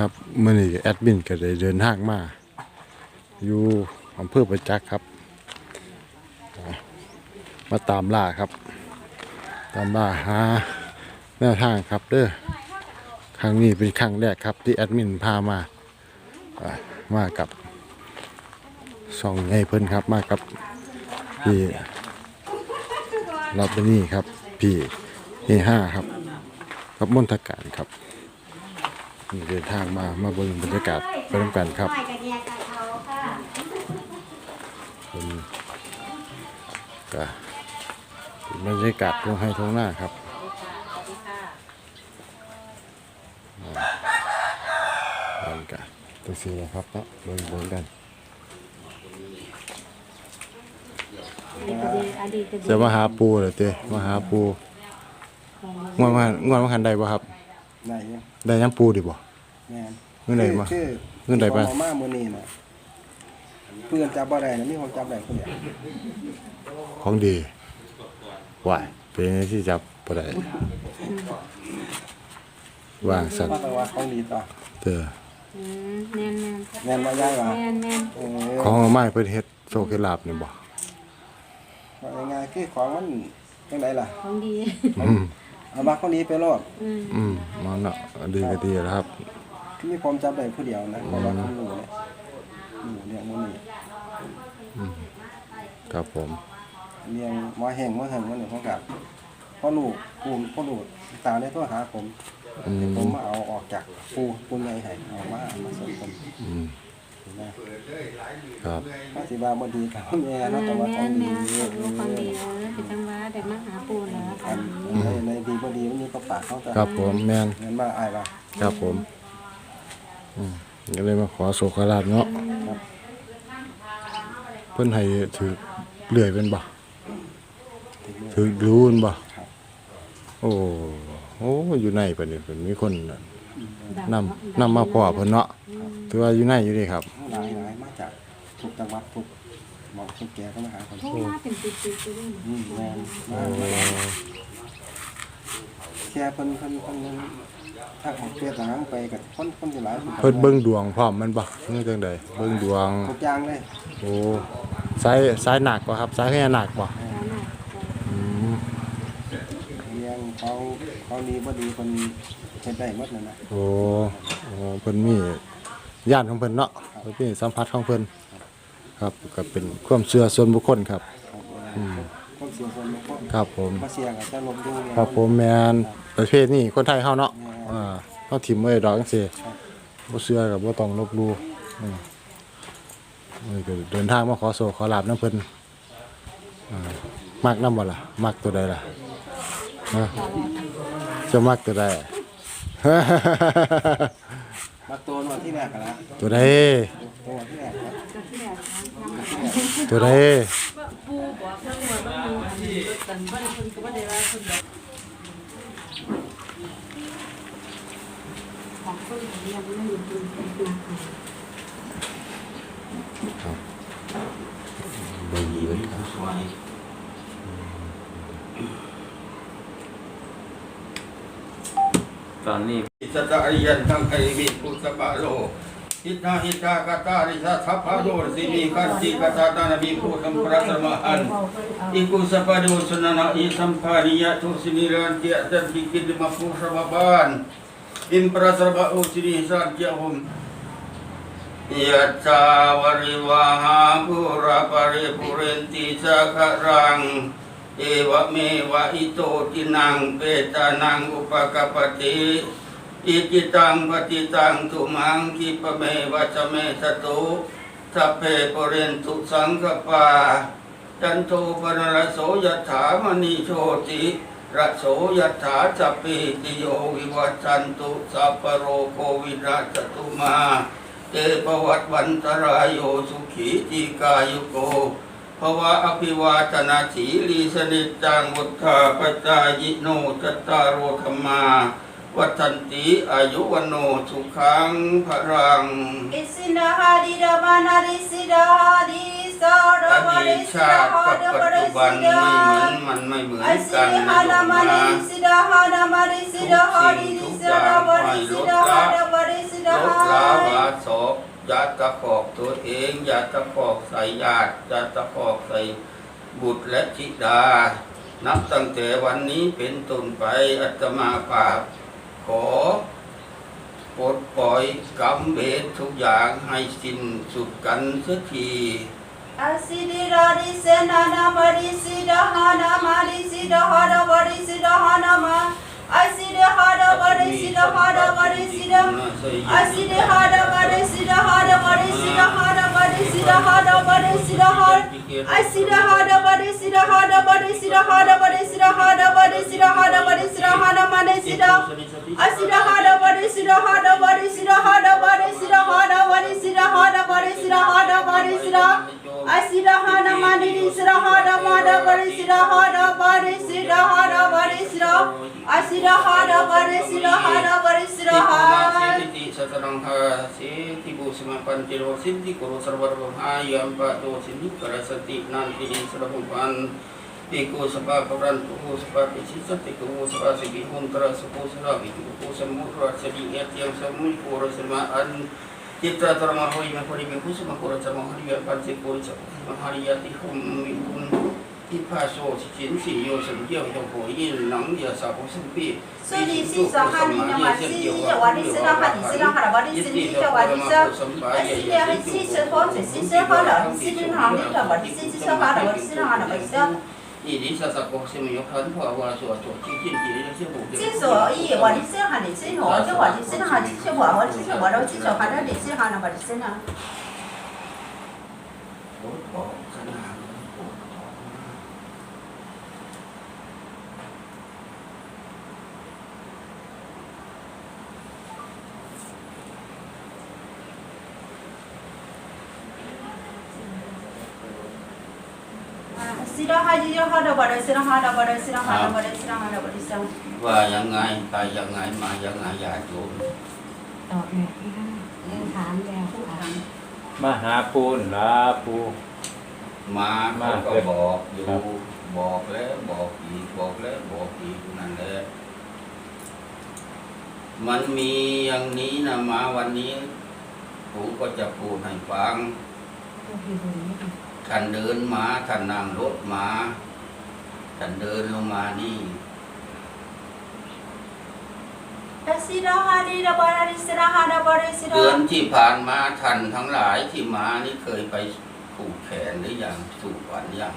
ครับเมื่อนี้แอดมินก็ได้เดินทางมา อยู่อำเภอประจักษ์ครับ มาตามล่าครับ ตามล่าหาแนวทางครับเด้อครั้งนี้เป็นครั้งแรกครับ ที่แอดมินพามามากับสองไงเพิ่นครับมากับพี่รับนี่ครับพี่เฮห้าครับ กับมนทการครับ นี่เดินทางมามาเบิ่งบรรยากาศไปร่วมกันครับไปกันแยกกันเขาค่ะเป็นก็เป็นบรรยากาศตรงให้ตรงหน้าครับนั่นก็ตัวสีนะครับเนาะเบิ่งเบิ่งกันอดีตดีอดีตดีจะมาหาปูเหรอเต้มาหาปูงวดมาหันงวดมาหันได้บ่ครับ ไหนเนี่ยได้ย้ำปูดิบ่ แม่นเมื่อไหร่มาชื่อเมื่อไหร่มา ของมามื้อนี้น่ะเพื่อนจับบ่ได้นะมีคนจับได้คนเดียวของดีว่ายเป็นไงที่จับบ่ได้วางสัตว์ว่าแต่ว่าของดีต่อเด้ออืมแม่นแม่นแม่นว่าย่ายว่าแม่นแม่นเออของเอาไม้เพิ่นเฮ็ดโชคเฮ็ดลาบนี่บ่ว่าง่ายๆคือของมันจังไดล่ะของดี อืม เอามาคนนี้ไปรอดอืมอืมมันเนาะดีก็ดีแล้วครับมีผมจับได้ผู้เดียวนะเพราะว่าผมรู้เลยอยู่เนี่ยมื้อนี้ครับผมเลี้ยงหมอแห้งหมอแห้งมื้อนี้ผมกับพ่อลูกปูนพ่อลูกตามได้โทรหาผมอืมผมมาเอาออกจากปูปูใหญ่ให้เอามาเอามาส่งผมอืมนะ ครับถ้าสิว่าบ่ดีก็แม่เนาะแต่ว่าขแม่องนดีแม่นรู้ของดีเออเป็นจังหวะได้มาหาปูแล้วอักันนในในดีบ่ดีมันมีก็ปากเขาแต่ครับผมแม่นเงินมาอายว่าครับผมอืมก็เลยมาขอโชคลาภเนาะเพิ่นให้ถือเลื่อยเป็นบ่ถึงมือถือรู้นบ่ครับโอ้โอ้อยู่ในเพิ่นนี่เพิ่นมีคนนำนำมาพ่อเพิ่นเนาะ ถือว่าอยู่ในอยู่นี่ครับ หลายหลายมาจากทุกจังหวัดทุกหมองทุกแก่ก็มาหาคนโทรมาเป็นติดติดๆเลยอืมแม่นมาแค่เพิ่นเพิ่นเพิ่นเพิ่นถ้าของเปียต่างไปกับคนคนที่หลายเพิ่นเบิ่งดวงพร้อมมันบ่เมื่อจังใดเบิ่งดวง ทุกอย่างเลยโอ้สายสายหนักบ่ครับสายพญานาคบ่อืมเรียงเขาเขาดีบ่ดีเพิ่นเฮ็ดได้หมดนั่นน่ะโอ้โอ้เพิ่นมี ญาติของเพิ่นเนาะเพิ่นมีสัมผัสของเพิ่นครับก็เป็นความเชื่อส่วนบุคคลครับครับคนเสียคนบ่คนครับผมมาเสียก็จะลบดูเนี่ยครับผมแม่นประเภทนี้คนไทยเฮาเนาะอ่าเฮาถิ่มไว้ดอกจังซี่บ่เชื่อก็บ่ต้องลบหลู่อืมเอ้ยก็เดินทางมาขอโศกขอลาบนํเพิ่นอ่ามักนำบ่ล่ะ มักตัวใดล่ะฮะจะมักตัวใดมาตัวนอน ที่แรกกันละตัวใดตัวที่แรกครับตัวใดปูบอกเพิ่นว่าบ่ปูอันนี้กันบ่ได้เพิ่นก็บ่ได้ว่าเพิ่นบของเพิ่นเรียนไม่อยู่ปูเป็นปูบ่ยีเบิดครับตอนนี้ สตะอริยันตังไควิปุสปะโลหิตาหิตากตาริสัทธพะโดสิมีคันติกตาตานามีผู้ทำพระสมหันอิกุสปะโดสนนะอิสัมภาริยะทุสินิรันเตียตันติกิดมาภูสมบานอิมปราสระบะโอสินิสันเจหุมยัจจาวริวาหาภูราปริปุเรนติสักรังเอวะเมวะอิโตตินังเปตานังอุปกปปติ อิจิตังปฏิตังตุมังคิปเมวะชเมสตุสัพเพปเรนตุสังกปาจันโทปนรโสยถามณีโชติระโสยถาสัพพิติโยวิวัชันตุสัพโรโควินัสตุมาเตปวัตวันตรายโยสุขีติกายุโกภวะอภิวาทนาสีลีสนิจจังวุฒาปจายโนจตตารโอธรรมา วัฏันติอายุวันโนสุขังพรังอิสินาหาดิดาบานาริสิดาดิสาอดาบาดีริตสิชาดาติหากับดาปัจบาริจุบัสินดาไม่เหมือนมันไม่เหมือนอัสกันสินะหาโยดามมารินะสิดาหาดามาริสิดาหาดิสิดาบาริสิดาหาดาบาริสิดาลดลาวาศพอย่าตะคอกตัวเองอย่าตะคอกใส่ญาติอย่าตะคอกใส่บุตรและธิดา นับตั้งแต่วันนี้เป็นต้นไปอัตมาภาพ ขอปลดปล่อยกรรมเวรทุกอย่างให้สิ้นสุดกันสักที Asidirari senana marisida hana marisida hada marisida hana ma Asida hada marisida hada marisida Asida hada marisida hada marisida hada marisida hada marisida hada Asida hada marisida hada marisida hada marisida hada marisida hada marisida hada marisida Asida hada marisida hada marisida hada marisida hada marisida hada marisida hada marisida Asida hada marisida hada hada marisida hada marisida hada marisida Asida hada marisida hada marisida สิ hada ติสัตรังหาสิติบุสมาปันติโรสิติโกโรส Iku sebab peran tubuh sebab kisah tiku sebab sedih kontra sepuh sebab itu sembuh luar sedih niat yang sembuh kurang semaan kita termahoi mahori minggu semua kurang sama hari yang pasti kurang sama hari yang tihum minggu so cincin si yo sembuh yang kau nang dia sabu sembuh 所以你是说哈，你那嘛是话你是那哈，你是那哈了，我你是你叫话你说，啊是的，还是说或者是说好了，是的哈，你说我你是说好了，我是那哈了，我说。你连下，我的问一下，你怕不？我先我先我先，我先说，我先说，我先说，我先说，先，我先说，我，先，先。 ว่ายังไงไปยังไงมายังไงญาติโยมตอบเนี่ยยังถามแล้วถามมาหาปูนลาปูมาเขาก็บอกอยู่บอกแล้วบอกอีกบอกแล้วบอกอีกนั่นแหละมันมีอย่างนี้นะมาวันนี้ผมก็จะพูดให้ฟังก็คือตรงนี้ ท่านเดินมาท่านนั่งรถมาท่านเดินลงมานี่ เดือนที่ผ่านมาท่านทั้งหลายที่มานี่เคยไปขู่แขนหรือยังสู่ขวัญยัง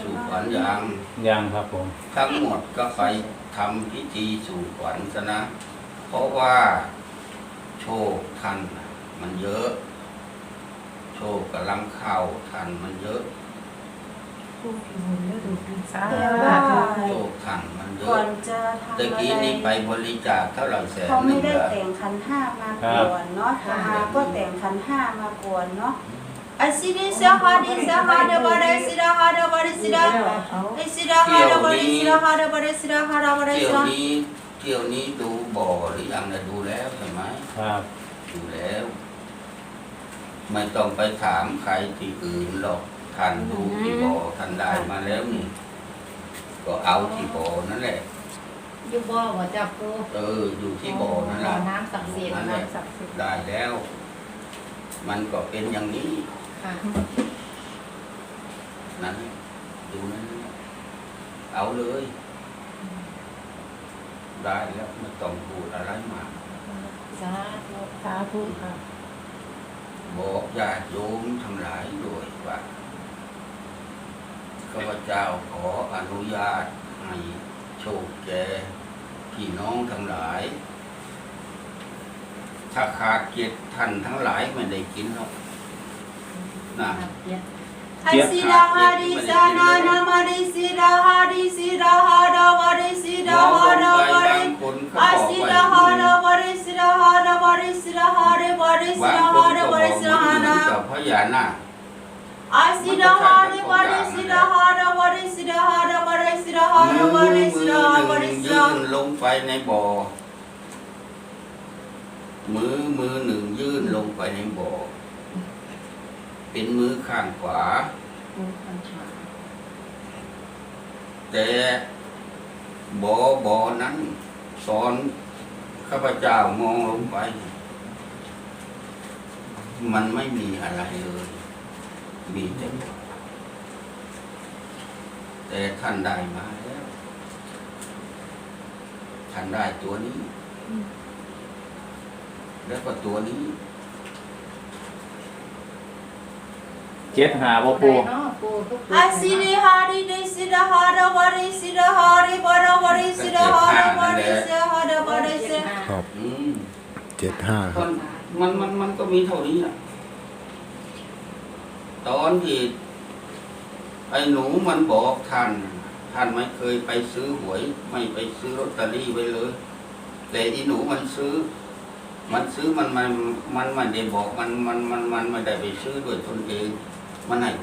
สู่ขวัญยังยังครับผม ทั้งหมดก็ไปทำพิธีสู่ขวัญซะนะ เพราะว่าโชคท่านมันเยอะ โชคกำลังเข้าท่านมันเยอะผู้พิบูลแล้วดูดีสาแต่ว่าโชคท่านมันเยก่ออะนจะทำตะอะไรกี้นี่ไปบริจาคเท่าไหร่แสนเขาหไม่นึ่งได้เหรอแต่งขันห้ามาก่อนเนาะแต่มาก็แต่งขันห้ามาก่อนเนาะอาซิดิสฮาดิสฮาดบาริสิดาฮาดบาริสิดาเอาอาซิดาฮาดบาริสิดาฮาดบาริสิดาฮาดบาริเที่สิยวดา นี้เที่ยวนี้ดูบ่อหรือยังนะดูแล้วใช่ไหมครับ ดูแล้ว ไม่ต้องไปถามใครที่อื่นหรอกท่านดูที่บ่อท่านได้มาแล้วนี่ ก็เอาที่บ่อนั่นแหละ อยู่บ่ว่าจับปูเออ อยู่ที่บ่อนั่นแหละน้ำศักดิ์สิทธิ์นั่นแหละน้ำศักดิ์สิทธิ์ได้แล้ว มันก็เป็นอย่างนี้ค่ะนั้นดูนั่นเอาเลย ได้แล้วไม่ต้องพูดอะไรมากสาธุสาธุค่ะ บอกญาติโยมทั้งหลายด้วยว่าข้าพเจ้าขออนุญาตให้โชคแก่พี่น้องทั้งหลาย ถ้าขาดเกียรติท่านทั้งหลายไม่ได้กินหรอกนะเกียรติอาซิดาฮาดิสนานามาริสิดาฮาดิสิดาฮาดบาริสิดาฮาดมองไปบาบาริงคน ดาฮาเหมือนดากับพญานาค Asida hare bari sida hare bari sida hare bari sida มื hare อมือ bari ห sida นึ่ง bari ยื่น sida ลงไปในบ่อ มือมือหนึ่งยื่นลงไปในบ่อ เป็นมือข้างขวาปูคันขาแต่บ่อบ่อนั้นซ้อนข้าพเจ้ามองลงไป มันไม่มีอะไรเลยมีแต่บทแต่ท่านได้มาแล้วท่านได้ตัวนี้ แล้วก็ตัวนี้ เจ็ดหาบ่ปูเนาะปูทุกตัว I see the hari de see the hara bari see the hari bara bari see the hara bari see hara bari see ครับอืม เจ็ดห้าคก็รับ มันมันมันก็มีเท่านี้อะตอนที่ไอ้หนูมันบอกท่าน ท่านไม่เคยไปซื้อหวย ไม่ไปซื้อลอตเตอรี่ไว้เลย แต่อีหนูมันซื้อ มันซื้อมันมันมันไม่ได้บอกมันมันมันมันไม่ได้ไปซื้อด้วยตนเองมันให้